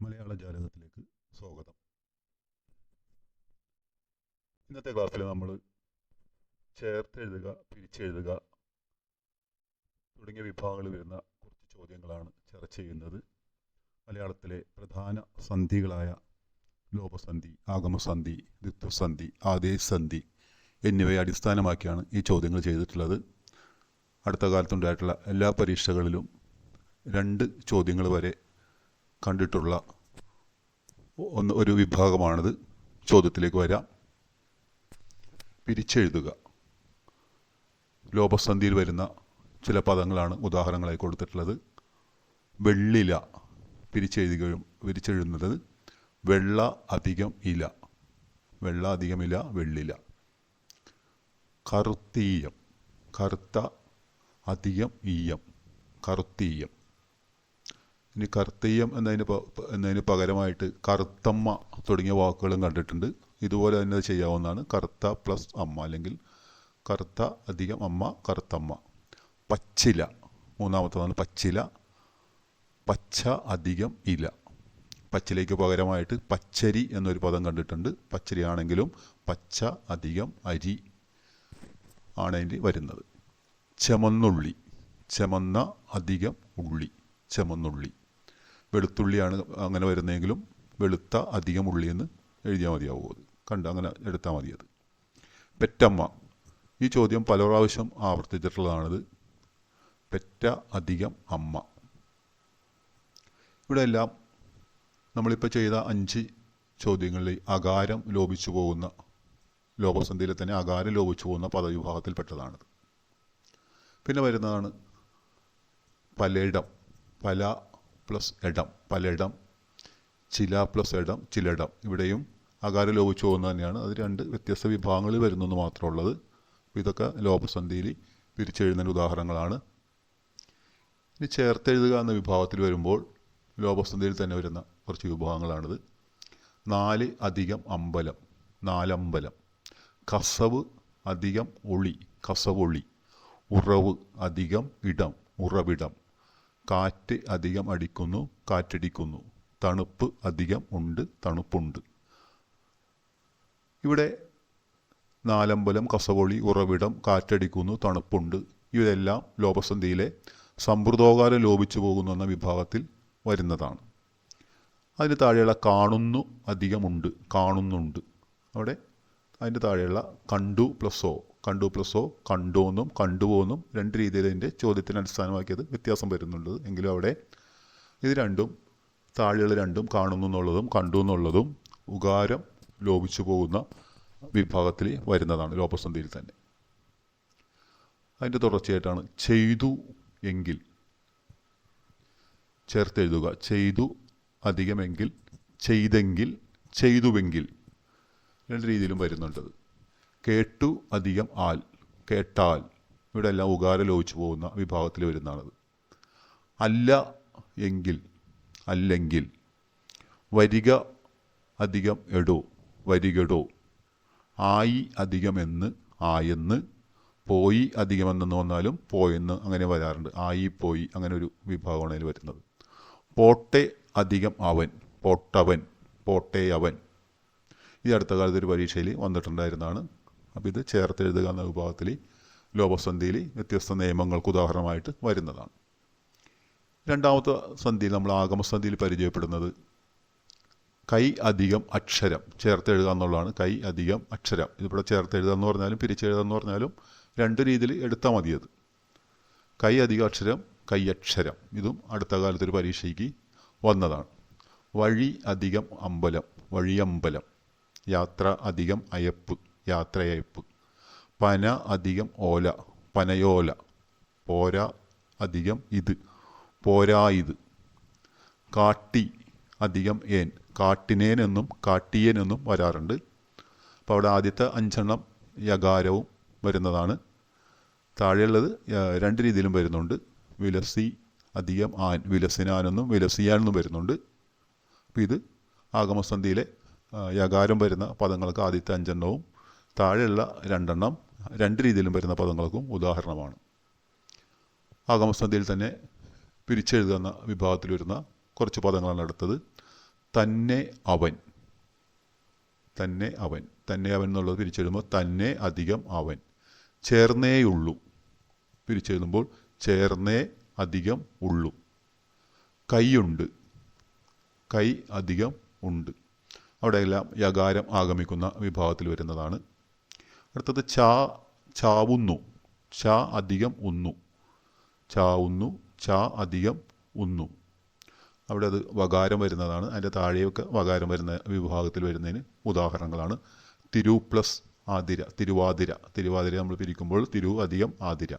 മലയാള ജാലകത്തിലേക്ക് സ്വാഗതം. ഇന്നത്തെ ക്ലാസ്സിൽ നമ്മൾ ചേർത്തെഴുതുക പിരിച്ചെഴുതുക തുടങ്ങിയ വിഭാഗങ്ങളിൽ വരുന്ന കുറച്ച് ചോദ്യങ്ങളാണ് ചർച്ച ചെയ്യുന്നത്. മലയാളത്തിലെ പ്രധാന സന്ധികളായ ലോപസന്ധി ആഗമസന്ധി ദിത്വസന്ധി ആദേശസന്ധി എന്നിവയെ അടിസ്ഥാനമാക്കിയാണ് ഈ ചോദ്യങ്ങൾ ചെയ്തിട്ടുള്ളത്. അടുത്ത കാലത്തുണ്ടായിട്ടുള്ള എല്ലാ പരീക്ഷകളിലും രണ്ട് ചോദ്യങ്ങൾ വരെ കണ്ടിട്ടുള്ള ഒന്ന് ഒരു വിഭാഗമാണിത്. ചോദ്യത്തിലേക്ക് വരാം. പിരിച്ചെഴുതുക. ലോപസന്ധിയിൽ വരുന്ന ചില പദങ്ങളാണ് ഉദാഹരണങ്ങളായി കൊടുത്തിട്ടുള്ളത്. വെള്ളില പിരിച്ചെഴുതുകയും പിരിച്ചെഴുതുന്നത് വെള്ള അധികം ഇല. വെള്ള അധികം ഇല വെള്ളില. കറുത്തീയം. കറുത്ത അധികം ഈയം. കറുത്തീയം. ഇനി കർത്തയ്യം എന്നതിന് എന്നതിന് പകരമായിട്ട് കറുത്തമ്മ തുടങ്ങിയ വാക്കുകളും കണ്ടിട്ടുണ്ട്. ഇതുപോലെ തന്നെ ചെയ്യാവുന്നതാണ്. കറുത്ത പ്ലസ് അമ്മ അല്ലെങ്കിൽ കറുത്ത അധികം അമ്മ കറുത്തമ്മ പച്ചില. മൂന്നാമത്തതാണ് പച്ചില. പച്ച അധികം ഇല. പച്ചിലയ്ക്ക് പകരമായിട്ട് പച്ചരി എന്നൊരു പദം കണ്ടിട്ടുണ്ട്. പച്ചരി ആണെങ്കിലും പച്ച അധികം അരി ആണ് അതിൽ വരുന്നത്. ചമന്നുള്ളി. ചമന്ന അധികം ഉള്ളി. ചെമന്നുള്ളി. വെളുത്തുള്ളിയാണ് അങ്ങനെ വരുന്നതെങ്കിലും വെളുത്ത അധികം ഉള്ളി എന്ന് എഴുതിയാൽ മതിയാവും അത്. കണ്ട് അങ്ങനെ എടുത്താൽ മതി അത്. പെറ്റമ്മ ഈ ചോദ്യം പല പ്രാവശ്യം ആവർത്തിച്ചിട്ടുള്ളതാണിത്. പെറ്റ അധികം അമ്മ. ഇവിടെ എല്ലാം നമ്മളിപ്പോൾ ചെയ്ത അഞ്ച് ചോദ്യങ്ങളിൽ അകാരം ലോപിച്ചു പോകുന്ന ലോപസന്ധിയിലെ തന്നെ അകാരം ലോപിച്ചു പോകുന്ന പദവിഭാഗത്തിൽപ്പെട്ടതാണിത്. പിന്നെ വരുന്നതാണ് പലയിടം പല പ്ലസ് ഇടം പലയിടം ചില പ്ലസ് ഇടം ചിലയിടം. ഇവിടെയും അകാര ലോപിച്ചു പോകുന്നത് തന്നെയാണ്. അത് രണ്ട് വ്യത്യസ്ത വിഭാഗങ്ങളിൽ വരുന്നെന്ന് മാത്രമുള്ളത് അപ്പോൾ ഇതൊക്കെ ലോപസന്ധിയിൽ പിരിച്ചെഴുതുന്ന ഉദാഹരണങ്ങളാണ്. ഇനി ചേർത്തെഴുതുക എന്ന വിഭാഗത്തിൽ വരുമ്പോൾ ലോപസന്ധിയിൽ തന്നെ വരുന്ന കുറച്ച് വിഭാഗങ്ങളാണിത്. നാല് അധികം അമ്പലം നാലമ്പലം കസവ് അധികം ഒളി കസവൊളി ഉറവ് അധികം ഇടം ഉറവിടം. കാറ്റ് അധികം അടിക്കുന്നു കാറ്റടിക്കുന്നു. തണുപ്പ് അധികം ഉണ്ട് തണുപ്പുണ്ട്. ഇവിടെ നാലമ്പലം കസവൊളി ഉറവിടം കാറ്റടിക്കുന്നു തണുപ്പുണ്ട്. ഇവരെല്ലാം ലോപസന്ധിയിലെ സമ്പ്രദോകാരം ലോപിച്ചു പോകുന്നു എന്ന വിഭാഗത്തിൽ വരുന്നതാണ്. അതിന് താഴെയുള്ള കാണുന്നു അധികമുണ്ട് കാണുന്നുണ്ട്. അവിടെ അതിന്റെ താഴെയുള്ള കണ്ടു പ്ലസ്സോ കണ്ടു എന്നും കണ്ടുവോ എന്നും രണ്ട് രീതിയിൽ അതിന്റെ ചോദ്യത്തിന് അടിസ്ഥാനമാക്കിയത് വ്യത്യാസം വരുന്നുണ്ട്. എങ്കിലും അവിടെ ഇത് രണ്ടും താഴെയുള്ള രണ്ടും കാണുന്നു എന്നുള്ളതും കണ്ടു എന്നുള്ളതും ഉകാരം ലോപിച്ചു പോകുന്ന വിഭാഗത്തിൽ വരുന്നതാണ് ലോപസന്ധിയിൽ തന്നെ. അതിന്റെ തുടർച്ചയായിട്ടാണ് ചെയ്തു എങ്കിൽ ചേർത്തെഴുതുക ചെയ്തു അധികമെങ്കിൽ ചെയ്തെങ്കിൽ ചെയ്തുവെങ്കിൽ രണ്ട് രീതിയിലും വരുന്നുണ്ടത് കേട്ടു അധികം ആൽ കേട്ടാൽ. ഇവിടെ എല്ലാം ഉകാര ലോപിച്ചു പോകുന്ന വിഭാഗത്തിൽ വരുന്നതാണത്. അല്ല എങ്കിൽ അല്ലെങ്കിൽ വരിക അധികം എടോ വരികടോ. ആയി അധികമെന്ന് ആയെന്ന്. പോയി അധികമെന്ന് വന്നാലും പോയെന്ന് അങ്ങനെ വരാറുണ്ട്. ആയി പോയി അങ്ങനെ ഒരു വിഭാഗമാണ് അതിൽ വരുന്നത്. പോട്ടെ അധികം അവൻ പോട്ടവൻ പോട്ടേ അവൻ ഈ അടുത്ത കാലത്ത് ഒരു പരീക്ഷയിൽ വന്നിട്ടുണ്ടായിരുന്നതാണ് അപ്പോൾ ഇത് ചേർത്തെഴുതുക എന്ന വിഭാഗത്തിൽ ലോപസന്ധിയിൽ വ്യത്യസ്ത നിയമങ്ങൾക്ക് ഉദാഹരണമായിട്ട് വരുന്നതാണ്. രണ്ടാമത്തെ സന്ധിയിൽ നമ്മൾ ആഗമസന്ധിയിൽ പരിചയപ്പെടുന്നത് കൈ അധികം അക്ഷരം ചേർത്തെഴുതുക എന്നുള്ളതാണ് കൈ അധികം അക്ഷരം. ഇതിവിടെ ചേർത്തെഴുതുക എന്ന് പറഞ്ഞാലും പിരിച്ചെഴുതുക എന്ന് പറഞ്ഞാലും രണ്ട് രീതിയിൽ എടുത്താൽ മതിയത് കൈ അധികം അക്ഷരം കൈയക്ഷരം ഇതും അടുത്ത കാലത്തൊരു പരീക്ഷയ്ക്ക് വന്നതാണ്. വഴി അധികം അമ്പലം വഴിയമ്പലം യാത്ര അധികം അയപ്പ്. യാത്രയയപ്പ് പന അധികം ഓല പനയോല. പോരാ അധികം ഇത് പോരാ ഇത് കാട്ടി അധികം ഏൻ കാട്ടിനേൻ എന്നും കാട്ടിയേൻ എന്നും വരാറുണ്ട്. അപ്പോൾ അവിടെ ആദ്യത്തെ അഞ്ചെണ്ണം യകാരവും വരുന്നതാണ്. താഴെയുള്ളത് രണ്ട് രീതിയിലും വരുന്നുണ്ട്. വിലസി അധികം ആൻ വിലസിനാനെന്നും വിലസിയാനെന്നും വരുന്നുണ്ട്. അപ്പോൾ ഇത് ആഗമസന്ധിയിലെ യകാരം വരുന്ന പദങ്ങൾക്ക് ആദ്യത്തെ അഞ്ചെണ്ണവും താഴെയുള്ള രണ്ടെണ്ണം രണ്ട് രീതിയിലും വരുന്ന പദങ്ങൾക്കും ഉദാഹരണമാണ്. ആഗമസന്ധിയിൽ തന്നെ പിരിച്ചെഴുതുന്ന വിഭാഗത്തിൽ വരുന്ന കുറച്ച് പദങ്ങളാണ് അടുത്തത്. തന്നെ അവൻ. തന്നെ അവൻ. തന്നെ അവൻ എന്നുള്ളത് പിരിച്ചെഴുതുമ്പോൾ തന്നെ അധികം അവൻ. ചേർന്നേയുള്ളൂ. പിരിച്ചെഴുതുമ്പോൾ ചേർന്നേ അധികം ഉള്ളു. കൈയുണ്ട്. കൈ അധികം ഉണ്ട്. അവിടെയെല്ലാം യകാരം ആഗമിക്കുന്ന വിഭാഗത്തിൽ വരുന്നതാണ്. അടുത്തത് ചാ ചാവുന്നു. ചാ അധികം ഉന്നു. ചാവുന്നു ചാ അധികം ഉന്നു. അവിടെ അത് വകാരം വരുന്നതാണ്. അതിന്റെ താഴെയൊക്കെ വകാരം വരുന്ന വിഭാഗത്തിൽ വരുന്നതിന് ഉദാഹരണങ്ങളാണ്. തിരു പ്ലസ് ആതിര തിരുവാതിര. തിരുവാതിര നമ്മൾ പിരിക്കുമ്പോൾ തിരു അധികം ആതിര.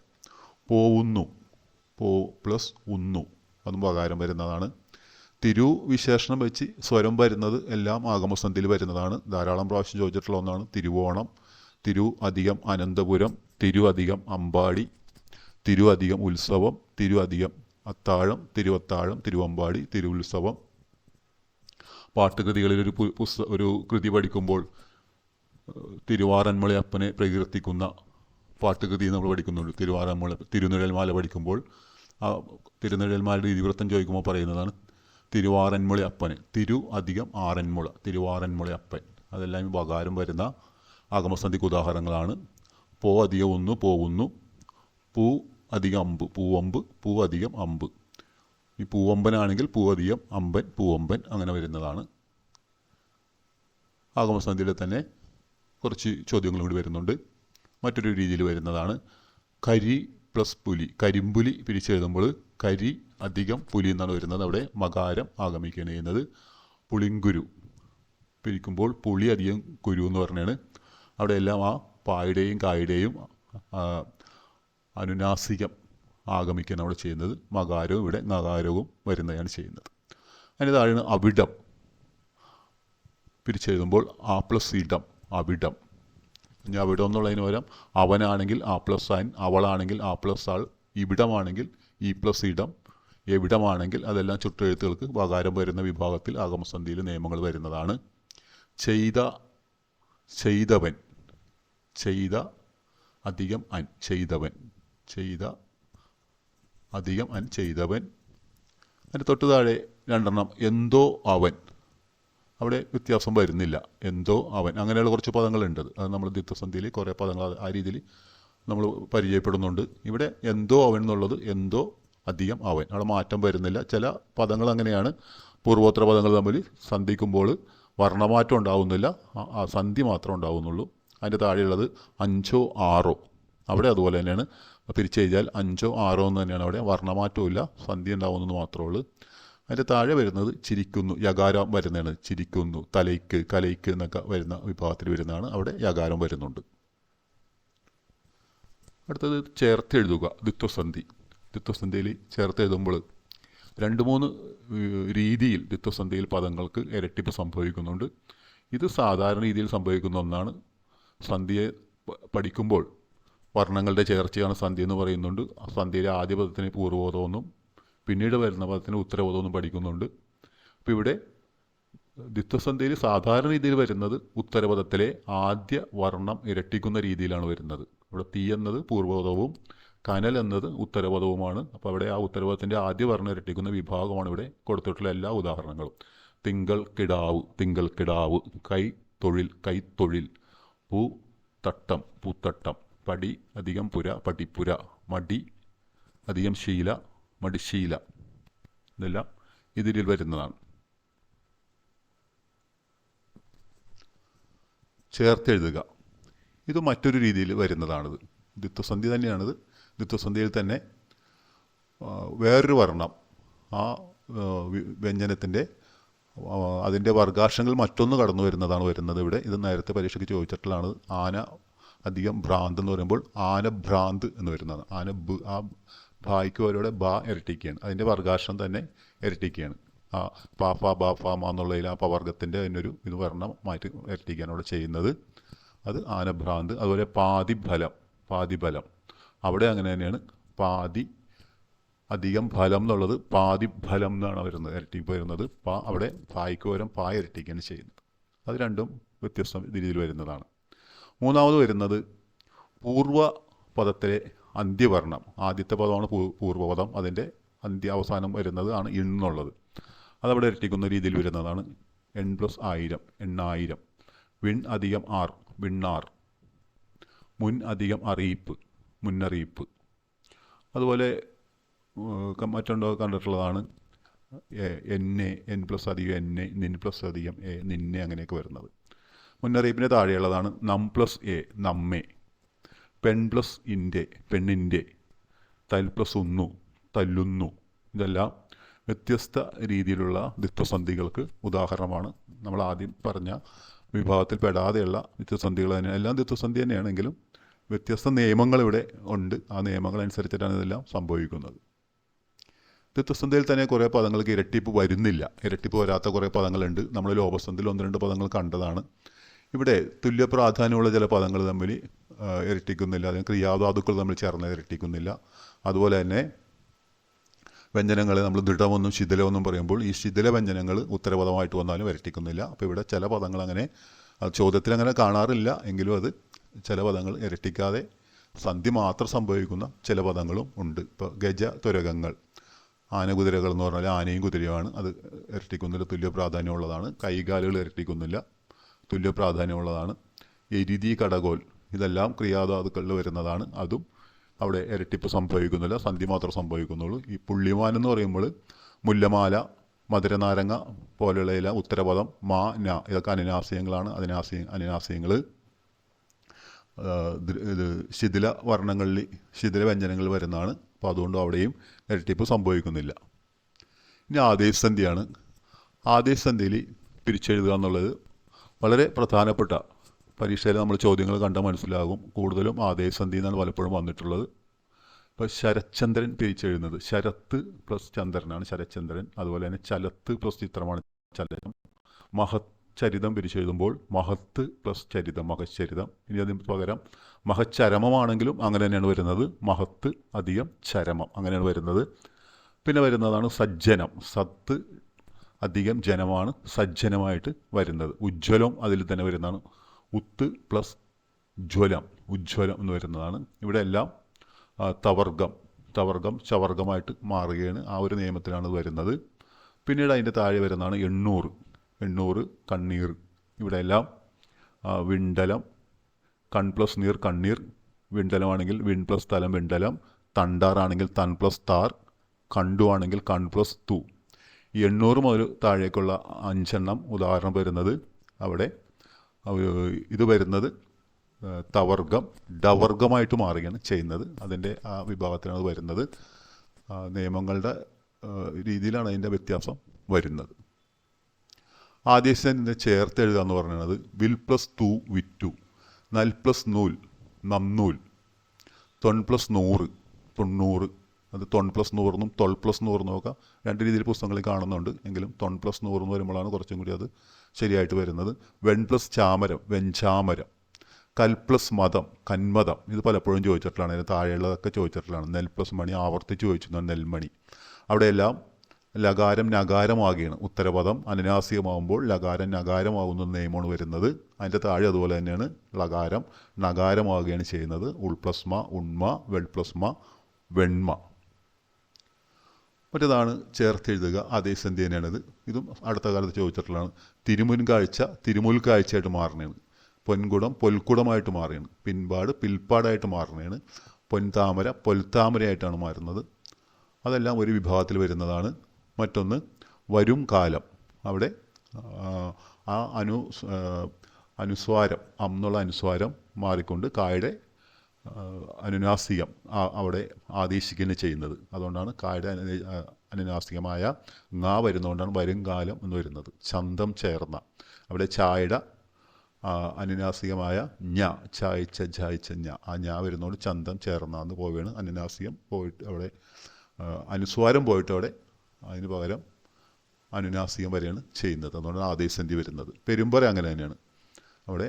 പോവുന്നു. പോ പ്ലസ് ഉന്നു. അതും വകാരം വരുന്നതാണ്. തിരു വിശേഷണം വെച്ച് സ്വരം വരുന്നത് എല്ലാം ആഗമസന്ധിയിൽ വരുന്നതാണ്. ധാരാളം പ്രാവശ്യം ചോദിച്ചിട്ടുള്ള ഒന്നാണ് തിരുവോണം. തിരു അധികം അനന്തപുരം തിരു അധികം അമ്പാടി തിരു അധികം ഉത്സവം തിരു അധികം അത്താഴം തിരുവത്താഴം തിരുവമ്പാടി തിരുവുത്സവം പാട്ടുകൃതികളിൽ ഒരു പുസ്തക പുസ്ത ഒരു കൃതി പഠിക്കുമ്പോൾ തിരുവാറന്മുളയപ്പനെ പ്രകീർത്തിക്കുന്ന പാട്ടുകൃതി നമ്മൾ പഠിക്കുന്നുണ്ട്. തിരുവാറന്മള തിരുനിഴൽമാല പഠിക്കുമ്പോൾ ആ തിരുനിഴൽമാലയുടെ ഇതിവൃത്തം ചോദിക്കുമ്പോൾ പറയുന്നതാണ് തിരുവാറന്മുളി അപ്പന് തിരു അധികം ആറന്മുള തിരുവാറന്മുളി അപ്പൻ. അതെല്ലാം ഉപകാരം വരുന്ന ആഗമസന്ധിക്ക് ഉദാഹരണങ്ങളാണ് പോ അധികം ഒന്ന് പോകുന്നു പൂ അധികം അമ്പ് പൂവമ്പ് പൂ അധികം അമ്പ്. ഈ പൂവമ്പനാണെങ്കിൽ പൂ അധികം അമ്പൻ പൂവമ്പൻ അങ്ങനെ വരുന്നതാണ്. ആഗമസന്ധിയിൽ തന്നെ കുറച്ച് ചോദ്യങ്ങൾ കൂടി വരുന്നുണ്ട്. മറ്റൊരു രീതിയിൽ വരുന്നതാണ്. കരി പ്ലസ് പുലി കരിമ്പുലി പിരിച്ചെഴുതുമ്പോൾ കരി അധികം പുലി എന്നാണ് വരുന്നത്. അവിടെ മകാരം ആഗമിക്കുകയാണ് ചെയ്യുന്നത്. പുളിങ്കുരു പിരിക്കുമ്പോൾ പുളി അധികം കുരു എന്ന് പറഞ്ഞാണ്. അവിടെ എല്ലാം ആ പായുടെയും കായുടെയും അനുനാസികം ആഗമിക്കുകയാണ് അവിടെ ചെയ്യുന്നത്. മകാരവും ഇവിടെ നകാരവും വരുന്നതാണ് ചെയ്യുന്നത്. അതിന് താഴെയാണ് അവിടം. പിരിച്ചെഴുതുമ്പോൾ ആ പ്ലസ് ഇടം അവിടം. ഇനി അവിടം എന്നുള്ളതിന് പകരം അവനാണെങ്കിൽ ആ പ്ലസ് അൻ അവളാണെങ്കിൽ ആ പ്ലസ് ആൾ ഇവിടമാണെങ്കിൽ ഇ പ്ലസ് ഇടം എവിടമാണെങ്കിൽ അതെല്ലാം ചുട്ടെഴുത്തുകൾക്ക് വകാരം വരുന്ന വിഭാഗത്തിൽ ആഗമസന്ധിയിൽ നിയമങ്ങൾ വരുന്നതാണ്. ചെയ്ത ചെയ്തവൻ ചെയ്ത അധികം അൻ ചെയ്തവൻ. ചെയ്ത അധികം അൻ ചെയ്തവൻ. അതിന്റെ തൊട്ട് താഴെ രണ്ടെണ്ണം. എന്തോ അവൻ. അവിടെ വ്യത്യാസം വരുന്നില്ല. എന്തോ അവൻ. അങ്ങനെയുള്ള കുറച്ച് പദങ്ങളുണ്ട്. അത് നമ്മൾ ദ്വിത്വസന്ധിയിൽ കുറേ പദങ്ങൾ ആ രീതിയിൽ നമ്മൾ പരിചയപ്പെടുന്നുണ്ട്. ഇവിടെ എന്തോ അവൻ എന്നുള്ളത് എന്തോ അധികം അവൻ. അവിടെ മാറ്റം വരുന്നില്ല. ചില പദങ്ങൾ അങ്ങനെയാണ്. പൂർവോത്തര പദങ്ങൾ തമ്മിൽ സന്ധിക്കുമ്പോൾ വർണമാറ്റം ഉണ്ടാവുന്നില്ല. ആ- സന്ധി മാത്രമേ ഉണ്ടാവുന്നുള്ളൂ. അതിന്റെ താഴെയുള്ളത് അഞ്ചോ ആറോ. അവിടെ അതുപോലെ തന്നെയാണ്. പിരിച്ചു കഴിഞ്ഞാൽ അഞ്ചോ ആറോ എന്ന് തന്നെയാണ് അവിടെ. വർണമാറ്റവും ഇല്ല. സന്ധി ഉണ്ടാവുന്നത് മാത്രമേ ഉള്ളൂ. അതിന്റെ താഴെ വരുന്നത് ചിരിക്കുന്നു. യകാരം വരുന്നതാണ്. ചിരിക്കുന്നു. തലയ്ക്ക് കലയ്ക്ക് എന്നൊക്കെ വരുന്ന വിഭാഗത്തിൽ വരുന്നതാണ്. അവിടെ യകാരം വരുന്നുണ്ട്. അടുത്തത് ചേർത്ത് എഴുതുക. ദ്വിത്വസന്ധി ദ്വിത്വസന്ധിയിൽ ചേർത്ത് എഴുതുമ്പോൾ രണ്ട് മൂന്ന് രീതിയിൽ ദ്വിത്വസന്ധിയിൽ പദങ്ങൾക്ക് ഇരട്ടിപ്പ് സംഭവിക്കുന്നുണ്ട്. ഇത് സാധാരണ രീതിയിൽ സംഭവിക്കുന്ന ഒന്നാണ്. സന്ധിയെ പ- പഠിക്കുമ്പോൾ വർണങ്ങളുടെ ചേർച്ചയാണ് സന്ധ്യ എന്ന് പറയുന്നുണ്ട്. ആ സന്ധിയിലെ ആദ്യ പദത്തിന് പൂർവബോധമൊന്നും പിന്നീട് വരുന്ന പദത്തിന് ഉത്തരബോധമൊന്നും പഠിക്കുന്നുണ്ട്. അപ്പോൾ ഇവിടെ ദ്വിത്വസന്ധ്യയിൽ സാധാരണ രീതിയിൽ വരുന്നത് ഉത്തരപദത്തിലെ ആദ്യ വർണം ഇരട്ടിക്കുന്ന രീതിയിലാണ് വരുന്നത്. ഇവിടെ തീ എന്നത് പൂർവപദവും കനൽ എന്നത് ഉത്തരപദവുമാണ് അപ്പോൾ അവിടെ ആ ഉത്തരപദത്തിന്റെ ആദ്യ വർണം ഇരട്ടിക്കുന്ന വിഭാഗമാണ് ഇവിടെ കൊടുത്തിട്ടുള്ള എല്ലാ ഉദാഹരണങ്ങളും. തിങ്കൾ കിടാവ് തിങ്കൾ കിടാവ് കൈ തൊഴിൽ കൈത്തൊഴിൽ പൂ തട്ടം പൂത്തട്ടം. പടി അധികം പുര പടിപ്പുര. മടി അധികം ശീല മടിശീല ഇതെല്ലാം ഇതിൽ വരുന്നതാണ്. ചേർത്തെഴുതുക. ഇത് മറ്റൊരു രീതിയിൽ വരുന്നതാണിത്. ദ്വിത്വസന്ധി തന്നെയാണിത്. ദ്വിത്വസന്ധിയിൽ തന്നെ വേറൊരു വർണം ആ വ്യഞ്ജനത്തിന്റെ അതിന്റെ വർഗാക്ഷങ്ങൾ മറ്റൊന്ന് കടന്നു വരുന്നതാണ് വരുന്നത് ഇവിടെ. ഇത് നേരത്തെ പരീക്ഷയ്ക്ക് ചോദിച്ചിട്ടുള്ളതാണ്. ആന അധികം ഭ്രാന്ത് എന്ന് പറയുമ്പോൾ ആന ഭ്രാന്ത് എന്ന് വരുന്നതാണ്. ആന ബ് ആ ഭായ്ക്ക് അവരുടെ ബ ഇരട്ടിക്കുകയാണ്. അതിന്റെ വർഗാക്ഷം തന്നെ ഇരട്ടിക്കുകയാണ്. ആ പാ ബാഫ മ എന്നുള്ളതിൽ ആ പവർഗത്തിന്റെ അതിനൊരു ഇത് വരണം മാറ്റി ഇരട്ടിക്കുകയാണ് അവിടെ ചെയ്യുന്നത്. അത് ആനഭ്രാന്ത് അതുപോലെ പാതിഫലം പാതിഫലം. അവിടെ അങ്ങനെ തന്നെയാണ്. പാതി അധികം ഫലം എന്നുള്ളത് പാതിഫലം എന്നാണ് വരുന്നത് ഇരട്ടി വരുന്നത്. പാ അവിടെ പായ്ക്ക് പകരം പാ ഇരട്ടിക്കാണ് ചെയ്യുന്നത്. അത് രണ്ടും വ്യത്യസ്ത രീതിയിൽ വരുന്നതാണ്. മൂന്നാമത് വരുന്നത് പൂർവ പദത്തിലെ അന്ത്യവർണം ആദ്യത്തെ പദമാണ് പൂർവപദം. അതിന്റെ അന്ത്യ അവസാനം വരുന്നത് ആണ് എന്നുള്ളത്. അതവിടെ ഇരട്ടിക്കുന്ന രീതിയിൽ വരുന്നതാണ് എൺ പ്ലസ് ആയിരം എണ്ണായിരം. വിൺ അധികം ആർ വിണ്ണാർ. മുൻ അധികം അറിയിപ്പ് മുന്നറിയിപ്പ്. അതുപോലെ മറ്റുണ്ടോ കണ്ടിട്ടുള്ളതാണ്. എ- എൻ പ്ലസ് അധികം എന്നെ നിൻ പ്ലസ് അധികം എ നിന്നെ അങ്ങനെയൊക്കെ വരുന്നത്. മുന്നറിയിപ്പിന്റെ താഴെയുള്ളതാണ് നം പ്ലസ് എ നമ്മെ. പെൺ പ്ലസ് ഇന്റെ പെണ്ണിന്റെ. തൽ പ്ലസ് ഒന്നു തല്ലുന്നു. ഇതെല്ലാം വ്യത്യസ്ത രീതിയിലുള്ള ദിത്വസന്ധികൾക്ക് ഉദാഹരണമാണ്. നമ്മൾ ആദ്യം പറഞ്ഞ വിഭാഗത്തിൽ പെടാതെയുള്ള ദിത്വസന്ധികൾ തന്നെയാണ് എല്ലാം ദിത്വസന്ധി തന്നെയാണെങ്കിലും വ്യത്യസ്ത നിയമങ്ങൾ ഇവിടെ ഉണ്ട്. ആ നിയമങ്ങൾ അനുസരിച്ചിട്ടാണ് ഇതെല്ലാം സംഭവിക്കുന്നത്. ദിത്വസന്ധിയിൽ തന്നെ കുറേ പദങ്ങൾക്ക് ഇരട്ടിപ്പ് വരുന്നില്ല. ഇരട്ടിപ്പ് വരാത്ത കുറേ പദങ്ങളുണ്ട്. നമ്മൾ ലോപസന്ധിയിൽ ഒന്ന് രണ്ട് പദങ്ങൾ കണ്ടതാണ്. ഇവിടെ തുല്യ പ്രാധാന്യമുള്ള ചില പദങ്ങൾ തമ്മിൽ ഇരട്ടിക്കുന്നില്ല. അതിന് ക്രിയാധാതുക്കൾ തമ്മിൽ ചേർന്ന് ഇരട്ടിക്കുന്നില്ല. അതുപോലെ തന്നെ വ്യഞ്ജനങ്ങളെ നമ്മൾ ദൃഢമെന്നും ശിഥിലമെന്നും പറയുമ്പോൾ ഈ ശിഥില വ്യഞ്ജനങ്ങൾ ഉത്തരപദമായിട്ട് വന്നാലും ഇരട്ടിക്കുന്നില്ല. അപ്പോൾ ഇവിടെ ചില പദങ്ങൾ അങ്ങനെ ചോദ്യത്തിൽ അങ്ങനെ കാണാറില്ല. എങ്കിലും അത് ചില പദങ്ങൾ ഇരട്ടിക്കാതെ സന്ധി മാത്രം സംഭവിക്കുന്ന ചില പദങ്ങളും ഉണ്ട്. ഇപ്പോൾ ഗജ തുരകങ്ങൾ. ആനകുതിരകൾ എന്ന് പറഞ്ഞാൽ ആനയും കുതിരയുമാണ്. അത് ഇരട്ടിക്കുന്നില്ല തുല്യ പ്രാധാന്യമുള്ളതാണ് കൈകാലുകൾ ഇരട്ടിക്കുന്നില്ല തുല്യ പ്രാധാന്യമുള്ളതാണ് എരിതി കടകോൽ ഇതെല്ലാം ക്രിയാധാതുക്കളിൽ വരുന്നതാണ്. അതും അവിടെ ഇരട്ടിപ്പ് സംഭവിക്കുന്നില്ല സന്ധി മാത്രം സംഭവിക്കുന്നുള്ളൂ. ഈ പുള്ളിമാൻ എന്ന് പറയുമ്പോൾ മുല്ലമാല മധുരനാരങ്ങ പോലെയുള്ള ഇല ഉത്തരപദം മാ ന ഇതൊക്കെ അനുനാസ്യങ്ങളാണ് അതിനാശയ അനുനാസ്യങ്ങൾ ഇത് ശിഥില വർണങ്ങളിൽ ശിഥില വ്യഞ്ജനങ്ങൾ വരുന്നതാണ്. അപ്പോൾ അതുകൊണ്ട് അവിടെയും ഇരട്ടിപ്പ് സംഭവിക്കുന്നില്ല. ഇനി ആദേശസന്ധിയാണ് ആദേശസന്ധിയിൽ പിരിച്ചെഴുതുക എന്നുള്ളത് വളരെ പ്രധാനപ്പെട്ട പരീക്ഷയിൽ നമ്മൾ ചോദ്യങ്ങൾ കണ്ടാൽ മനസ്സിലാകും. കൂടുതലും ആദേശസന്ധി എന്നാണ് പലപ്പോഴും വന്നിട്ടുള്ളത്. ഇപ്പോൾ ശരത്ചന്ദ്രൻ പിരിച്ചെഴുതുന്നത് ശരത്ത് പ്ലസ് ചന്ദ്രനാണ് ശരത്ചന്ദ്രൻ. അതുപോലെ തന്നെ ചലത്ത് പ്ലസ് ചിത്രമാണ് ചലനം. മഹത് ചരിതം പിരിച്ചെഴുതുമ്പോൾ മഹത്ത് പ്ലസ് ചരിതം മഹച്ചരിതം. ഇനി അതിന് പകരം മഹച്ചരമമാണെങ്കിലും അങ്ങനെ തന്നെയാണ് വരുന്നത്. മഹത്ത് അധികം ചരമം അങ്ങനെയാണ് വരുന്നത്. പിന്നെ വരുന്നതാണ് സജ്ജനം. സത്ത് അധികം ജനമാണ് സജ്ജനമായിട്ട് വരുന്നത്. ഉജ്ജ്വലം അതിൽ തന്നെ വരുന്നതാണ്. ഉത്ത് പ്ലസ് ജ്വലം ഉജ്ജ്വലം എന്ന് വരുന്നതാണ്. ഇവിടെ എല്ലാം തവർഗം. തവർഗം ചവർഗമായിട്ട് മാറുകയാണ് ആ ഒരു നിയമത്തിലാണ് വരുന്നത്. പിന്നീട് അതിന്റെ താഴെ വരുന്നതാണ് എണ്ണൂറ്. എണ്ണൂറ് കണ്ണീർ. ഇവിടെയെല്ലാം വിണ്ടലം. കൺ പ്ലസ് നീർ കണ്ണീർ. വിണ്ടലമാണെങ്കിൽ വിൺ പ്ലസ് തലം വിണ്ടലം. തണ്ടാറാണെങ്കിൽ തൺ പ്ലസ് താർ. കണ്ടു ആണെങ്കിൽ കൺ പ്ലസ് തു. എണ്ണൂറ് മുതൽ താഴേക്കുള്ള അഞ്ചെണ്ണം ഉദാഹരണം വരുന്നത് അവിടെ. അവ- ഇത് വരുന്നത് തവർഗം. ഡവർഗമായിട്ട് മാറുകയാണ് ചെയ്യുന്നത്. അതിന്റെ ആ വിഭാഗത്തിനാണ് വരുന്നത്. നിയമങ്ങളുടെ രീതിയിലാണ് അതിന്റെ വ്യത്യാസം വരുന്നത്. ആദേശത്തിന്റെ ചേർത്ത് എഴുതുക എന്ന് പറയുന്നത് വിൽ പ്ലസ് തു വിറ്റു നൽ പ്ലസ് നൂൽ നന്നൂൽ തൊൺ പ്ലസ് നൂറ് തൊണ്ണൂറ് അത് തൊൺ പ്ലസ് നൂറെന്നും തൊൾ പ്ലസ് നൂറെന്നും ഒക്കെ രണ്ട് രീതിയിൽ പുസ്തകങ്ങളിൽ കാണുന്നുണ്ട്. എങ്കിലും തൊൺ പ്ലസ് നൂറ് എന്ന് വരുമ്പോഴാണ് കുറച്ചും കൂടി അത് ശരിയായിട്ട് വരുന്നത്. വെൺ പ്ലസ് ചാമരം വെഞ്ചാമരം കൽ പ്ലസ് മതം കന്മതം ഇത് പലപ്പോഴും ചോദിച്ചിട്ടുള്ളതാണ്. അതിന് താഴെയുള്ളതൊക്കെ ചോദിച്ചിട്ടുള്ളതാണ്. നെൽ പ്ലസ് മണി ആവർത്തിച്ച് ചോദിച്ചിരുന്നു നെൽമണി. അവിടെയെല്ലാം ലകാരം നകാരമാകുകയാണ് ഉത്തരപദം അനുനാസികമാകുമ്പോൾ ലകാരം നകാരമാകുന്ന നിയമമാണ് വരുന്നത്. അതിന്റെ താഴെ അതുപോലെ തന്നെയാണ് ലകാരം നകാരമാകുകയാണ് ചെയ്യുന്നത്. ഉൾപ്ലസ്മ ഉണ്മ വെൾപ്ലസ്മ വെൺമ മറ്റേതാണ് ചേർത്തെഴുതുക അതേ സന്ധി തന്നെയാണിത്. ഇതും അടുത്ത കാലത്ത് ചോദിച്ചിട്ടുള്ളതാണ്. തിരുമുൻകാഴ്ച തിരുമുൽക്കാഴ്ചയായിട്ട് മാറണേണ് പൊൻകുടം പൊൽക്കുടമായിട്ട് മാറുകയാണ് പിൻപാട് പിൽപ്പാടായിട്ട് മാറണേണ് പൊൻതാമര പൊൽത്താമരയായിട്ടാണ് മാറുന്നത്. അതെല്ലാം ഒരു വിഭാഗത്തിൽ വരുന്നതാണ്. മറ്റൊന്ന് വരും കാലം. അവിടെ ആ, അനു അനുസ്വാരം അം എന്നുള്ള അനുസ്വാരം മാറിക്കൊണ്ട് കായുടെ അനുനാസികം അവിടെ ആദേശിക്കുകയാണ് ചെയ്യുന്നത്. അതുകൊണ്ടാണ് കായുടെ അനുനാസികമായ ങാ വരുന്നതുകൊണ്ടാണ് വരും കാലം എന്ന് വരുന്നത്. ചന്തം ചേർന്ന. അവിടെ ചായയുടെ അനുനാസികമായ ഞ ചായച്ച ചായച്ച ഞ ആ ഞ വരുന്നതുകൊണ്ട് ചന്തം ചേർന്നാന്ന് പോവുകയാണ്. അനുനാസികം പോയിട്ട് അവിടെ അനുസ്വാരം പോയിട്ട് അവിടെ അതിന് പകരം അനുനാസികം വരെയാണ് ചെയ്യുന്നത്. അതുകൊണ്ടാണ് ആദേശന്തി വരുന്നത്. പെരുമ്പറ അങ്ങനെ തന്നെയാണ്. അവിടെ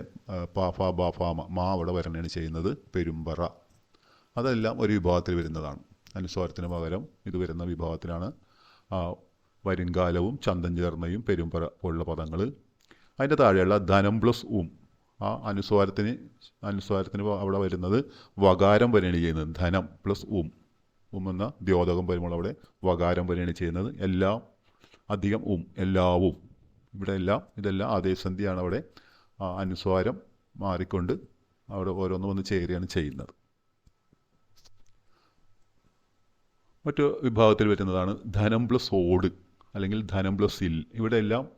പാഫ പാ ഫാ ബാ ഫാ മ അവിടെ വരണയാണ് ചെയ്യുന്നത് പെരുമ്പറ. അതെല്ലാം ഒരു വിഭാഗത്തിൽ വരുന്നതാണ്. അനുസ്വാരത്തിന് പകരം ഇത് വരുന്ന വിഭാഗത്തിലാണ് വരുംകാലവും ചന്തം ചേർന്നയും പെരുമ്പറ പോലുള്ള പദങ്ങൾ അതിന്റെ താഴെയുള്ള ധനം പ്ലസ് ഉം ആ അനുസ്വാരത്തിന് അനുസ്വാരത്തിന് അവിടെ വരുന്നത് വകാരം വരെയാണ് ചെയ്യുന്നത്. ധനം പ്ലസ് ഉം. ഉം എന്ന ദ്യോതകം വരുമ്പോൾ അവിടെ വകാരം വരികയാണ് ചെയ്യുന്നത്. എല്ലാം അധികം ഉം എല്ലാവും. ഇവിടെ എല്ലാം ഇതെല്ലാം ആദേശന്ധിയാണ് അവിടെ അനുസ്വാരം മാറിക്കൊണ്ട് അവിടെ ഓരോന്ന് വന്ന് ചേരുകയാണ് ചെയ്യുന്നത്. മറ്റു വിഭാഗത്തിൽ വരുന്നതാണ് ധനം പ്ലസ് ഓട് അല്ലെങ്കിൽ ധനം പ്ലസ് ഇൽ ഇവിടെ എല്ലാം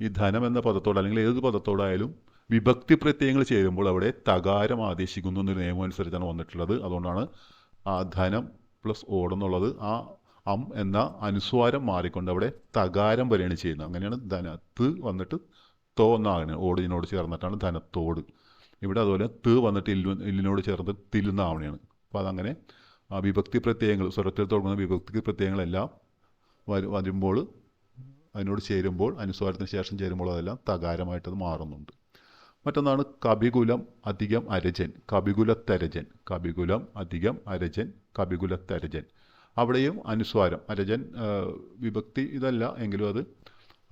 ഈ ധനം എന്ന പദത്തോട് അല്ലെങ്കിൽ ഏത് പദത്തോടായാലും വിഭക്തി പ്രത്യയങ്ങൾ ചേരുമ്പോൾ അവിടെ തകാരം ആദേശിക്കുന്നു എന്നൊരു നിയമം അനുസരിച്ചാണ് വന്നിട്ടുള്ളത്. അതുകൊണ്ടാണ് ആ ധനം പ്ലസ് ഓട് എന്നുള്ളത് ആ അം എന്ന അനുസ്വാരം മാറിക്കൊണ്ട് അവിടെ തകാരം വരെയാണ് ചെയ്യുന്നത് അങ്ങനെയാണ് ധനത്ത് വന്നിട്ട് തോ എന്നാകുന്നത് ഓടിനോട് ചേർന്നിട്ടാണ് ധനത്തോട്. ഇവിടെ അതുപോലെ ത് വന്നിട്ട് ഇല്ലു ഇല്ലിനോട് ചേർന്ന് തില്ലുന്നാവണയാണ് അപ്പോൾ അതങ്ങനെ വിഭക്തി പ്രത്യയങ്ങൾ സ്വരത്തിൽ തുടങ്ങുന്ന വിഭക്തി പ്രത്യയങ്ങളെല്ലാം വരു വരുമ്പോൾ അതിനോട് ചേരുമ്പോൾ അനുസ്വാരത്തിന് ശേഷം ചേരുമ്പോൾ അതെല്ലാം തകാരമായിട്ടത് മാറുന്നുണ്ട്. മറ്റൊന്നാണ് കപികുലം അധികം അരജൻ കപികുലത്തരജൻ കപികുലം അധികം അരജൻ കപികുലത്തരജൻ. അവിടെയും അനുസ്വാരം അരജൻ വിഭക്തി ഇതല്ല എങ്കിലും അത്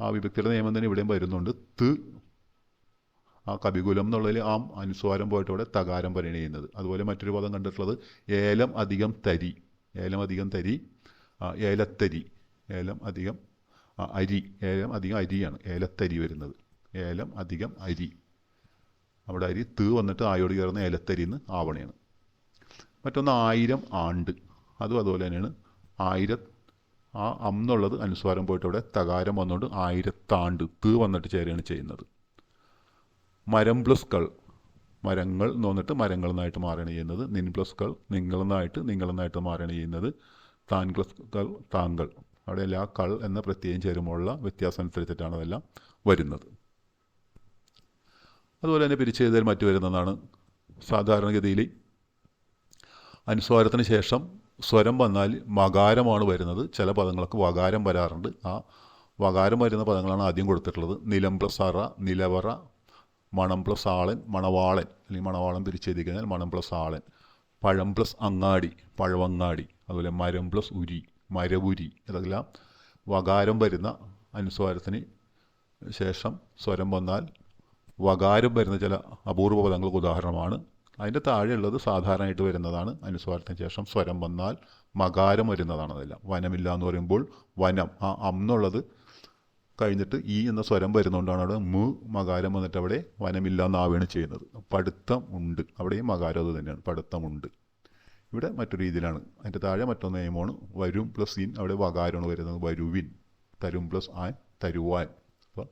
ആ വിഭക്തിയുടെ നിയമം തന്നെ ഇവിടെയും വരുന്നുണ്ട്. ത് ആ കബികുലം എന്നുള്ളതിൽ ആം അനുസ്വാരം പോയിട്ട് അവിടെ തകാരം പരിണയുന്നത് അതുപോലെ മറ്റൊരു പദം കണ്ടിട്ടുള്ളത് ഏലം അധികം തരി ഏലം അധികം തരി ഏലത്തരി ഏലം അധികം അരി ഏലം അധികം അരിയാണ് ഏലത്തരി വരുന്നത്. ഏലം അധികം അരി. അവിടെ അരി ത് വന്നിട്ട് ആയോട് ചേർന്ന് ഇലത്തരിന്ന് ആവണയാണ്. മറ്റൊന്ന് ആയിരം ആണ്ട്. അതും അതുപോലെ തന്നെയാണ്. ആയിര ആ അം അനുസ്വാരം പോയിട്ട് അവിടെ തകാരം വന്നുകൊണ്ട് ആയിരത്താണ്ട് ത് വന്നിട്ട് ചേരുകയാണ് ചെയ്യുന്നത്. മരം പ്ലസ് കൾ. മരങ്ങൾ എന്ന് വന്നിട്ട് മരങ്ങൾ എന്നായിട്ട് മാറുകയാണ് ചെയ്യുന്നത്. നിൻ പ്ലസ് കൾ നിങ്ങളെന്നായിട്ട് നിങ്ങളെന്നായിട്ട് മാറുകയാണ് ചെയ്യുന്നത്. താൻ പ്ലസ് കൾ താങ്കൾ. അവിടെ എല്ലാ കൾ എന്ന പ്രത്യയം ചേരുമ്പോഴുള്ള വ്യത്യാസം അനുസരിച്ചിട്ടാണ് അതെല്ലാം വരുന്നത്. അതുപോലെ തന്നെ പിരിച്ചെഴുതൽ മറ്റു വരുന്നതാണ് സാധാരണഗതിയിൽ. അനുസ്വാരത്തിന് ശേഷം സ്വരം വന്നാൽ മകാരമാണ് വരുന്നത്. ചില പദങ്ങൾക്ക് വകാരം വരാറുണ്ട്. ആ വകാരം വരുന്ന പദങ്ങളാണ് ആദ്യം കൊടുത്തിട്ടുള്ളത്. നിലം പ്ലസ് അറ നിലവറ മണം പ്ലസ് ആളൻ മണവാളൻ. അല്ലെങ്കിൽ മണവാളൻ പിരിച്ചെഴുതി കഴിഞ്ഞാൽ മണം പ്ലസ് ആളൻ. പഴം പ്ലസ് അങ്ങാടി പഴവങ്ങാടി. അതുപോലെ മരം പ്ലസ് ഉരി മരവുരി. ഇതെല്ലാം വകാരം വരുന്ന അനുസ്വാരത്തിന് ശേഷം സ്വരം വന്നാൽ വകാരം വരുന്ന ചില അപൂർവ പദങ്ങൾക്ക് ഉദാഹരണമാണ്. അതിന്റെ താഴെയുള്ളത് സാധാരണയായിട്ട് വരുന്നതാണ്. അനുസ്വാരത്തിന് ശേഷം സ്വരം വന്നാൽ മകാരം വരുന്നതാണ് അതെല്ലാം. വനമില്ല എന്ന് പറയുമ്പോൾ വനം. ആ അം കഴിഞ്ഞിട്ട് ഈ എന്ന സ്വരം വരുന്നതുകൊണ്ടാണ് അവിടെ മു മകാരം വന്നിട്ട് അവിടെ വനമില്ല എന്നാവുകയാണ് ചെയ്യുന്നത്. പഠിത്തം ഉണ്ട്. അവിടെയും മകാരം അത് തന്നെയാണ്. പഠിത്തമുണ്ട്. ഇവിടെ മറ്റൊരു രീതിയിലാണ്. അതിന്റെ താഴെ മറ്റൊന്ന് നിയമമാണ്. വരും പ്ലസ് ഇൻ. അവിടെ വകാരമാണ് വരുന്നത്. വരുവിൻ. തരും പ്ലസ് ആൻ തരുവാൻ. അപ്പോൾ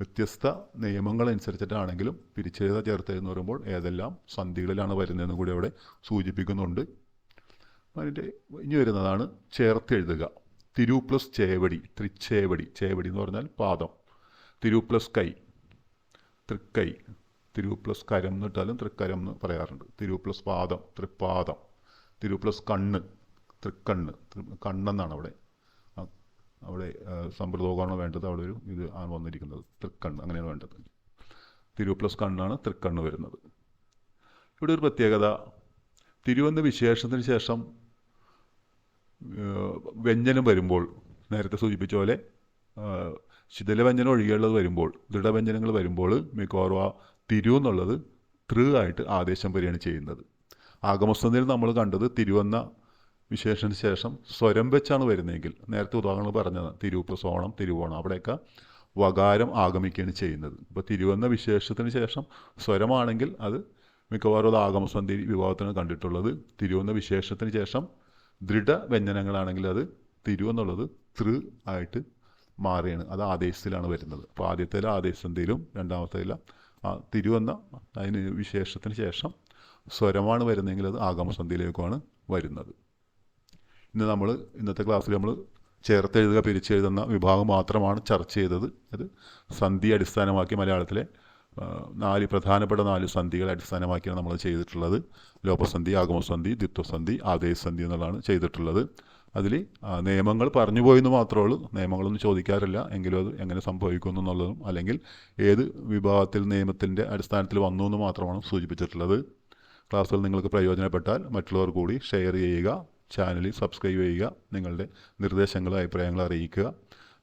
വ്യത്യസ്ത നിയമങ്ങളനുസരിച്ചിട്ടാണെങ്കിലും പിരിച്ചെഴുത ചേർത്തെന്ന് പറയുമ്പോൾ ഏതെല്ലാം സന്ധികളിലാണ് വരുന്നതെന്ന് കൂടി അവിടെ സൂചിപ്പിക്കുന്നുണ്ട്. അതിന്റെ ഇനി വരുന്നതാണ് ചേർത്തെഴുതുക. തിരു പ്ലസ് ചേവടി ത്രിച്ചേവടി ചേവടി എന്ന് പറഞ്ഞാൽ പാദം. തിരു പ്ലസ് കൈ തൃക്കൈ. തിരു പ്ലസ് കരം എന്ന് ഇട്ടാലും തൃക്കരം എന്ന് പറയാറുണ്ട്. തിരു പ്ലസ് പാദം തൃപ്പാദം. തിരു പ്ലസ് കണ്ണ് തൃക്കണ്ണ്. കണ്ണെന്നാണ് അവിടെ അവിടെ സമ്പ്രദോഗമാണ് വേണ്ടത് അവിടെ ഒരു ഇത് ആണ് വന്നിരിക്കുന്നത്. തൃക്കണ്ണ് അങ്ങനെയാണ് വേണ്ടത്. തിരു പ്ലസ് കണ്ണാണ് തൃക്കണ്ണ് വരുന്നത്. ഇവിടെ ഒരു പ്രത്യേകത. തിരുവെന്ന വിശേഷത്തിന് ശേഷം വ്യഞ്ജനം വരുമ്പോൾ നേരത്തെ സൂചിപ്പിച്ച പോലെ ശിഥിലവ്യഞ്ജനം ഒഴികെയുള്ളത് വരുമ്പോൾ ദൃഢവ്യഞ്ജനങ്ങൾ വരുമ്പോൾ മിക്കവാറും ആ തിരു എന്നുള്ളത് തൃ ആയിട്ട് ആദേശം വരികയാണ് ചെയ്യുന്നത്. ആഗമസ്തന്തിൽ നമ്മൾ കണ്ടത് തിരുവെന്ന വിശേഷത്തിന് ശേഷം സ്വരം വെച്ചാണ് വരുന്നതെങ്കിൽ നേരത്തെ ഉദാഹരണങ്ങൾ പറഞ്ഞത് തിരുപ്പ് സോണം തിരുവോണം അവിടെയൊക്കെ വകാരം ആഗമിക്കുകയാണ് ചെയ്യുന്നത്. ഇപ്പോൾ തിരുവെന്ന വിശേഷത്തിന് ശേഷം സ്വരമാണെങ്കിൽ അത് മിക്കവാറും അത് ആഗമസന്ധി വിഭാഗത്തിന് കണ്ടിട്ടുള്ളത്. തിരുവെന്ന വിശേഷത്തിന് ശേഷം ദൃഢ വ്യഞ്ജനങ്ങളാണെങ്കിൽ അത് തിരു എന്നുള്ളത് തൃ ആയിട്ട് മാറിയാണ് അത് ആദേശത്തിലാണ് വരുന്നത്. അപ്പോൾ ആദ്യത്തേല ആദേശസന്ധിയിലും രണ്ടാമത്തേല ആ തിരു എന്ന അതിന് വിശേഷത്തിന് ശേഷം സ്വരമാണ് വരുന്നതെങ്കിൽ അത് ആഗമസന്ധിയിലേക്കുമാണ് വരുന്നത്. ഇന്ന് നമ്മൾ ഇന്നത്തെ ക്ലാസ്സിൽ നമ്മൾ ചേർത്തെഴുതുക പിരിച്ചെഴുതുന്ന വിഭാഗം മാത്രമാണ് ചർച്ച ചെയ്തത്. അത് സന്ധി അടിസ്ഥാനമാക്കി മലയാളത്തിലെ നാല് പ്രധാനപ്പെട്ട നാല് സന്ധികളെ അടിസ്ഥാനമാക്കിയാണ് നമ്മൾ ചെയ്തിട്ടുള്ളത്. ലോപസന്ധി ആഗമസന്ധി ദ്വിത്വസന്ധി ആദേശസന്ധി എന്നുള്ളതാണ് ചെയ്തിട്ടുള്ളത്. അതിൽ നിയമങ്ങൾ പറഞ്ഞു പോയെന്ന് മാത്രമേ ഉള്ളൂ. നിയമങ്ങളൊന്നും ചോദിക്കാറില്ല. എങ്കിലും അത് എങ്ങനെ സംഭവിക്കുന്നു എന്നുള്ളതും അല്ലെങ്കിൽ ഏത് വിഭാഗത്തിൽ നിയമത്തിന്റെ അടിസ്ഥാനത്തിൽ വന്നു എന്ന് മാത്രമാണ് സൂചിപ്പിച്ചിട്ടുള്ളത്. ക്ലാസ്സുകൾ നിങ്ങൾക്ക് പ്രയോജനപ്പെട്ടാൽ മറ്റുള്ളവർ കൂടി ഷെയർ ചെയ്യുക. ചാനലിൽ സബ്സ്ക്രൈബ് ചെയ്യുക നിങ്ങളുടെ നിർദ്ദേശങ്ങളും അഭിപ്രായങ്ങളും അറിയിക്കുക.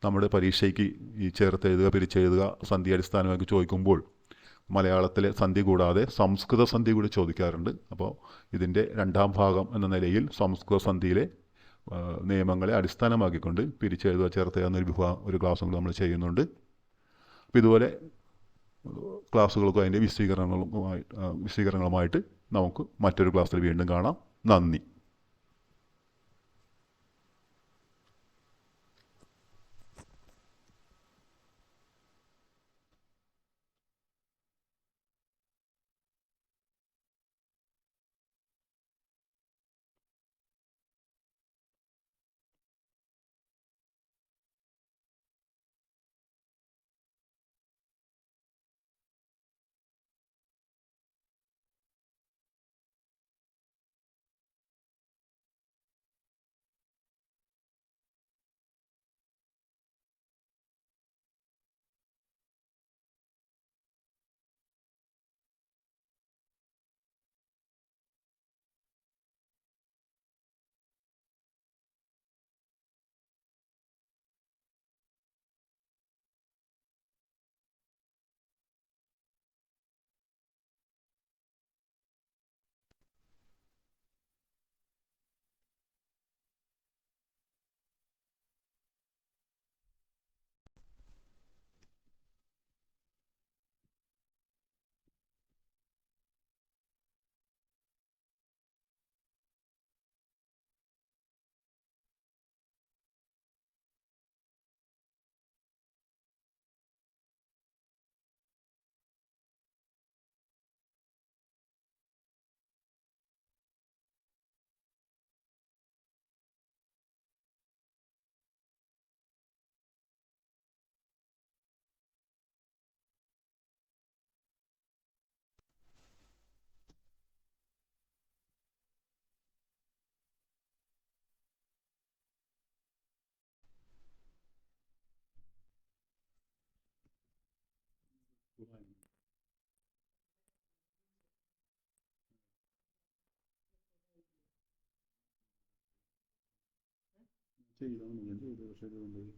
നമ്മുടെ പരീക്ഷയ്ക്ക് ഈ ചേർത്തെഴുതുക പിരിച്ചെഴുതുക സന്ധി അടിസ്ഥാനമാക്കി ചോദിക്കുമ്പോൾ മലയാളത്തിലെ സന്ധി കൂടാതെ സംസ്കൃത സന്ധി കൂടി ചോദിക്കാറുണ്ട്. അപ്പോൾ ഇതിന്റെ രണ്ടാം ഭാഗം എന്ന നിലയിൽ സംസ്കൃത സന്ധിയിലെ നിയമങ്ങളെ അടിസ്ഥാനമാക്കിക്കൊണ്ട് പിരിച്ചെഴുതുക ചേർത്തുക എന്നൊരു വിഭാഗം ഒരു ക്ലാസ്സും നമ്മൾ ചെയ്യുന്നുണ്ട്. അപ്പോൾ ഇതുപോലെ ക്ലാസ്സുകൾക്കും അതിന്റെ വിശദീകരണങ്ങളുമായി വിശദീകരണങ്ങളുമായിട്ട് നമുക്ക് മറ്റൊരു ക്ലാസ്സിൽ വീണ്ടും കാണാം. നന്ദി. 这一张，你面对这个谁都能。